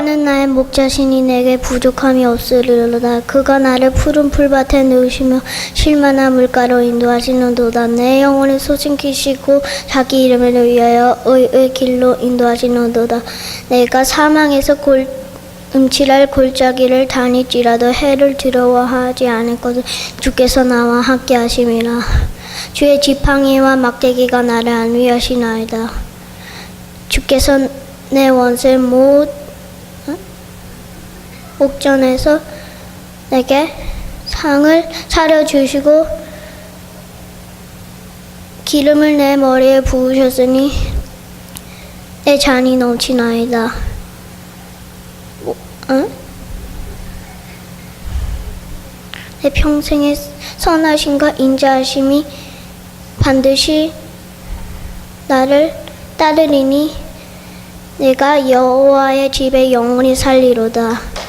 여호와는 나의 목자시니 내게 부족함이 없으리로다. 그가 나를 푸른 풀밭에 누우시며 쉴만한 물가로 인도하시는도다. 내 영혼을 소신키시고 자기 이름을 위하여 의의 길로 인도하시는도다. 내가 사망에서 골 음칠할 골짜기를 다닐지라도 해를 두려워하지 않을 것을 주께서 나와 함께 하심이라. 주의 지팡이와 막대기가 나를 안위하시나이다. 주께서 내 원수의 못 어? 옥전에서 내게 상을 차려 주시고 기름을 내 머리에 부으셨으니 내 잔이 넘치나이다. 뭐, 어? 내 평생의 선하심과 인자하심이 반드시 나를 따르리니 내가 여호와의 집에 영원히 살리로다.